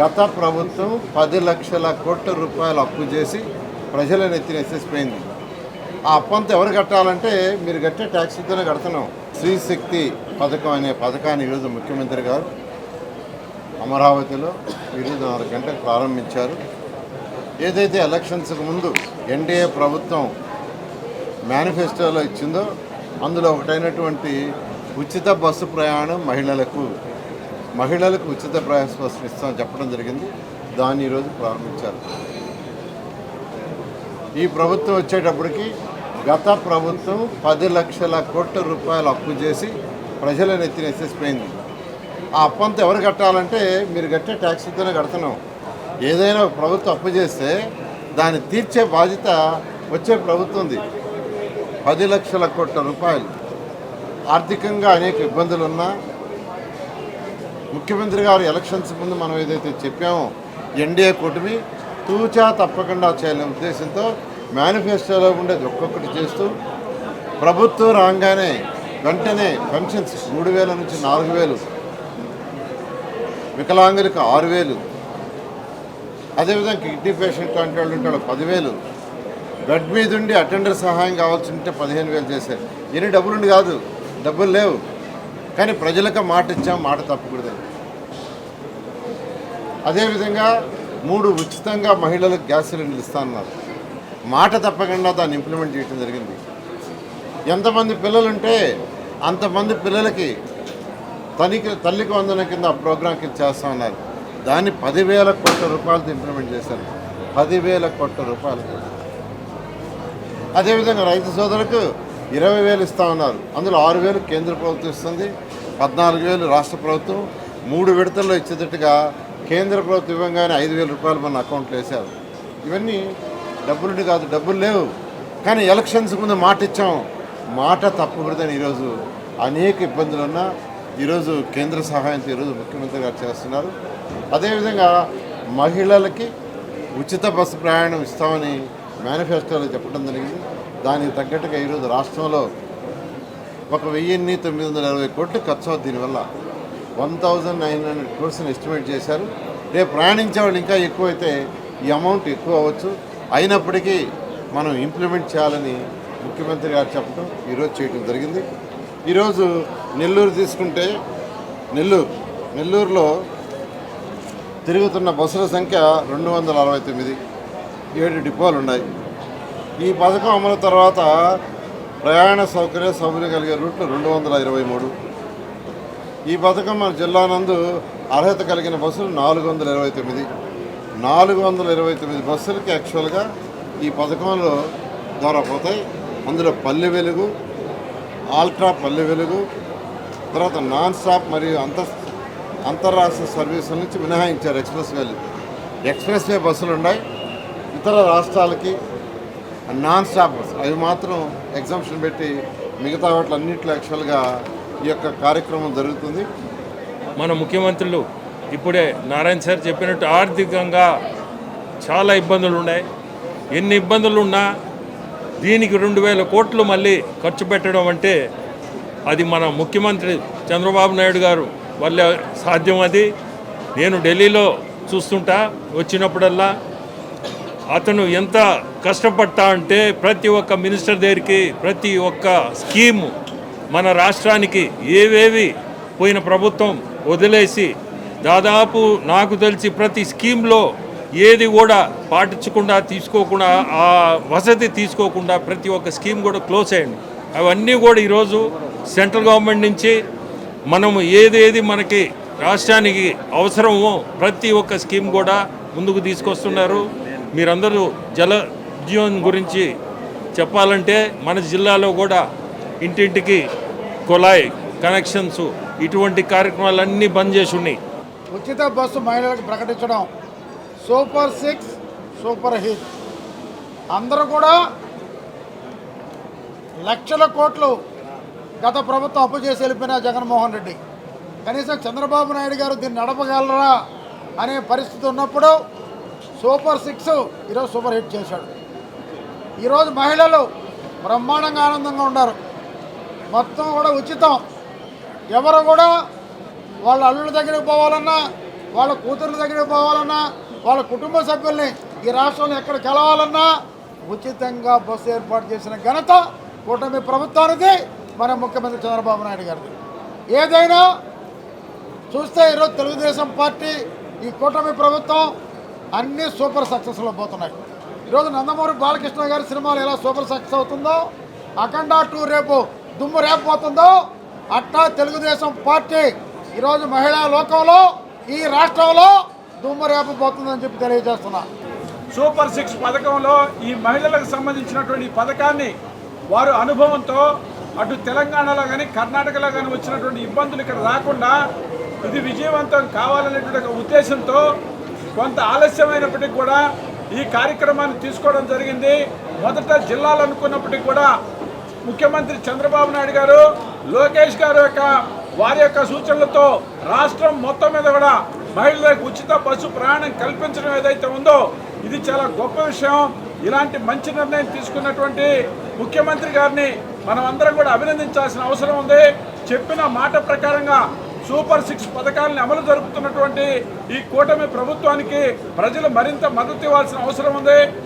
గత ప్రభుత్వం పది లక్షల కోట్ల రూపాయలు అప్పు చేసి ప్రజలను ఎత్తినేసేసిపోయింది ఆ అప్పంతా ఎవరు కట్టాలంటే మీరు కట్టే ట్యాక్సీతోనే కడుతున్నాం. శ్రీశక్తి పథకం అనే పథకాన్ని ఈరోజు ముఖ్యమంత్రి గారు అమరావతిలో ఈరోజు నాలుగు గంటలకు ప్రారంభించారు. ఏదైతే ఎలక్షన్స్కి ముందు ఎన్డీఏ ప్రభుత్వం మేనిఫెస్టోలో ఇచ్చిందో అందులో ఒకటైనటువంటి ఉచిత బస్సు ప్రయాణం మహిళలకు మహిళలకు ఉచిత ప్రయాస బస్సులు ఇస్తామని చెప్పడం జరిగింది. దాన్ని ఈరోజు ప్రారంభించారు. ఈ ప్రభుత్వం వచ్చేటప్పటికి గత ప్రభుత్వం పది లక్షల కోట్ల రూపాయలు అప్పు చేసి ప్రజలను ఎత్తినేసేసిపోయింది. ఆ అప్పంతా ఎవరు కట్టాలంటే మీరు కట్టే ట్యాక్సీతోనే కడుతున్నాం. ఏదైనా ప్రభుత్వం అప్పు చేస్తే దాన్ని తీర్చే బాధ్యత వచ్చే ప్రభుత్వంది పది లక్షల కోట్ల రూపాయలు. ఆర్థికంగా అనేక ఇబ్బందులు ఉన్నా ముఖ్యమంత్రి గారు ఎలక్షన్స్ ముందు మనం ఏదైతే చెప్పామో ఎన్డీఏ కూటమి తూచా తప్పకుండా చేయాలనే ఉద్దేశంతో మేనిఫెస్టోలో ఉండేది ఒక్కొక్కటి చేస్తూ ప్రభుత్వం రాగానే వెంటనే పెన్షన్స్ మూడు వేల నుంచి నాలుగు వేలు వికలాంగులకు ఆరు వేలు అదేవిధంగా కిడ్నీ పేషెంట్ లాంటి వాళ్ళు ఉంటే పదివేలు బెడ్ మీద ఉండి అటెండర్ సహాయం కావాల్సి ఉంటే పదిహేను వేలు చేశారు. ఎన్ని డబ్బులుండి కాదు డబ్బులు లేవు. కానీ ప్రజలకు మాట ఇచ్చాం మాట తప్పకూడదని. అదేవిధంగా మూడు ఉచితంగా మహిళలకు గ్యాస్ సిలిండర్లు ఇస్తానన్నారు మాట తప్పకుండా దాన్ని ఇంప్లిమెంట్ చేయడం జరిగింది. ఎంతమంది పిల్లలుంటే అంతమంది పిల్లలకి తనికి తల్లికి వందన కింద ఆ ప్రోగ్రాం కింద చేస్తా ఉన్నారు. దాన్ని పదివేల కోట్ల రూపాయలతో ఇంప్లిమెంట్ చేశారు. పదివేల కోట్ల రూపాయలు అదేవిధంగా రైతు సోదరులకు ఇరవై వేలు ఇస్తా ఉన్నారు. అందులో ఆరు వేలు కేంద్ర ప్రభుత్వం ఇస్తుంది. పద్నాలుగు వేలు రాష్ట్ర ప్రభుత్వం మూడు విడతల్లో ఇచ్చేటట్టుగా కేంద్ర ప్రభుత్వం ఇవ్వగానే ఐదు వేల రూపాయలు మన అకౌంట్లో వేశారు. ఇవన్నీ డబ్బులుండి కాదు డబ్బులు లేవు. కానీ ఎలక్షన్స్ ముందు మాట ఇచ్చాం. మాట తప్పకూడదని ఈరోజు అనేక ఇబ్బందులు ఉన్నా ఈరోజు కేంద్ర సహాయంతో ఈరోజు ముఖ్యమంత్రి గారు చేస్తున్నారు. అదేవిధంగా మహిళలకి ఉచిత బస్సు ప్రయాణం ఇస్తామని మేనిఫెస్టోలో చెప్పడం జరిగింది. దానికి తగ్గట్టుగా ఈరోజు రాష్ట్రంలో ఒక వెయ్యిన్ని తొమ్మిది వందల అరవై కోట్లు ఖర్చు అవుతుంది దీనివల్ల. వన్ థౌజండ్ నైన్ హండ్రెడ్ క్రోర్స్ని ఎస్టిమేట్ చేశారు. రేపు ప్రయాణించే వాళ్ళు ఇంకా ఎక్కువైతే ఈ అమౌంట్ ఎక్కువ అవ్వచ్చు. అయినప్పటికీ మనం ఇంప్లిమెంట్ చేయాలని ముఖ్యమంత్రి గారు చెప్పడం ఈరోజు చేయడం జరిగింది. ఈరోజు నెల్లూరు తీసుకుంటే నెల్లూరు నెల్లూరులో తిరుగుతున్న బస్సుల సంఖ్య రెండు వందల అరవై తొమ్మిది. ఏడు డిపోలు ఉన్నాయి. ఈ పథకం అమలు తర్వాత ప్రయాణ సౌకర్య సౌకర్యం కలిగే రూట్లు రెండు వందల ఇరవై మూడు. ఈ పథకం మన జిల్లా నందు అర్హత కలిగిన బస్సులు నాలుగు వందల ఇరవై తొమ్మిది. నాలుగు వందల ఇరవై తొమ్మిది బస్సులకి యాక్చువల్గా ఈ పథకంలో ద్వారా పోతాయి. అందులో పల్లె వెలుగు ఆల్ట్రా పల్లె వెలుగు తర్వాత నాన్ స్టాప్ మరియు అంత అంతర్రాష్ట్ర సర్వీసుల నుంచి మినహాయించారు ఎక్స్ప్రెస్ వేలు ఎక్స్ప్రెస్ వే బస్సులు ఉన్నాయి. ఇతర రాష్ట్రాలకి నాన్ స్టాప్ అవి మాత్రం ఎగ్జామ్షన్ పెట్టి మిగతా వాటిలన్నింటిలో యాక్చువల్గా ఈ యొక్క కార్యక్రమం జరుగుతుంది. మన ముఖ్యమంత్రులు ఇప్పుడే నారాయణ సార్ చెప్పినట్టు ఆర్థికంగా చాలా ఇబ్బందులు ఉన్నాయి. ఎన్ని ఇబ్బందులు ఉన్నా దీనికి రెండు వేల కోట్లు మళ్ళీ ఖర్చు పెట్టడం అంటే అది మన ముఖ్యమంత్రి చంద్రబాబు నాయుడు గారు వల్ల సాధ్యం అది. నేను ఢిల్లీలో చూస్తుంటా వచ్చినప్పుడల్లా అతను ఎంత కష్టపడతా అంటే ప్రతి ఒక్క మినిస్టర్ దగ్గరికి ప్రతి ఒక్క స్కీము మన రాష్ట్రానికి ఏవేవి పోయిన ప్రభుత్వం వదిలేసి దాదాపు నాకు తెలిసి ప్రతి స్కీమ్లో ఏది కూడా పాటించకుండా తీసుకోకుండా ఆ వసతి తీసుకోకుండా ప్రతి ఒక్క స్కీమ్ కూడా క్లోజ్ అయ్యండి అవన్నీ కూడా ఈరోజు సెంట్రల్ గవర్నమెంట్ నుంచి మనము ఏదేది మనకి రాష్ట్రానికి అవసరమో ప్రతి ఒక్క స్కీమ్ కూడా ముందుకు తీసుకొస్తున్నారు. మీరందరూ జల జీవన్ గురించి చెప్పాలంటే మన జిల్లాలో కూడా ఇంటింటికి కుళాయి కనెక్షన్స్ ఇటువంటి కార్యక్రమాలన్నీ బంద్ చేసి ఉన్నాయి. ఉచిత బస్సు మహిళలకు ప్రకటించడం సూపర్ సిక్స్ సూపర్ హిట్. అందరూ కూడా లక్షల కోట్లు గత ప్రభుత్వం అప్పు చేసి వెళ్ళిపోయిన జగన్మోహన్ రెడ్డి. కనీసం చంద్రబాబు నాయుడు గారు దీన్ని నడపగలరా అనే పరిస్థితి ఉన్నప్పుడు సూపర్ సిక్స్ ఈరోజు సూపర్ హిట్ చేశాడు. ఈరోజు మహిళలు బ్రహ్మాండంగా ఆనందంగా ఉన్నారు. మొత్తం కూడా ఉచితం. ఎవరు కూడా వాళ్ళ అల్లుల దగ్గరికి పోవాలన్నా వాళ్ళ కూతుర్ల దగ్గరికి పోవాలన్నా వాళ్ళ కుటుంబ సభ్యుల్ని ఈ రాష్ట్రంలో ఎక్కడ కలవాలన్నా ఉచితంగా బస్సు ఏర్పాటు చేసిన ఘనత కూటమి ప్రభుత్వానికి మన ముఖ్యమంత్రి చంద్రబాబు నాయుడు గారిది. ఏదైనా చూస్తే ఈరోజు తెలుగుదేశం పార్టీ ఈ కూటమి ప్రభుత్వం అన్ని సూపర్ సక్సెస్లో పోతున్నాయి. ఈరోజు నందమూరి బాలకృష్ణ గారి సినిమాలు ఎలా సూపర్ సక్సెస్ అవుతుందో అఖండ టూ రేపు దుమ్ము రేపు పోతుందో అట్టా తెలుగుదేశం పార్టీ ఈరోజు మహిళా లోకంలో ఈ రాష్ట్రంలో దుమ్ము రేపు పోతుందని చెప్పి తెలియజేస్తున్నా. సూపర్ సిక్స్ పథకంలో ఈ మహిళలకు సంబంధించినటువంటి పథకాన్ని వారు అనుభవంతో అటు తెలంగాణలో కానీ కర్ణాటకలో కానీ వచ్చినటువంటి ఇబ్బందులు ఇక్కడ రాకుండా ఇది విజయవంతం కావాలనేటువంటి ఒక ఉద్దేశంతో కొంత ఆలస్యమైనప్పటికీ కూడా ఈ కార్యక్రమాన్ని తీసుకోవడం జరిగింది. మొదట జిల్లాలు అనుకున్నప్పటికీ కూడా ముఖ్యమంత్రి చంద్రబాబు నాయుడు గారు లోకేష్ గారు యొక్క వారి యొక్క సూచనలతో రాష్ట్రం మొత్తం మీద కూడా మహిళలకు ఉచిత బస్సు ప్రయాణం కల్పించడం ఏదైతే ఉందో ఇది చాలా గొప్ప విషయం. ఇలాంటి మంచి నిర్ణయం తీసుకున్నటువంటి ముఖ్యమంత్రి గారిని మనం అందరం కూడా అభినందించాల్సిన అవసరం ఉంది. చెప్పిన మాట ప్రకారంగా సూపర్ సిక్స్ పథకాలను అమలు జరుపుతున్నటువంటి ఈ కూటమి ప్రభుత్వానికి ప్రజలు మరింత మద్దతు ఇవ్వాల్సిన అవసరం ఉంది.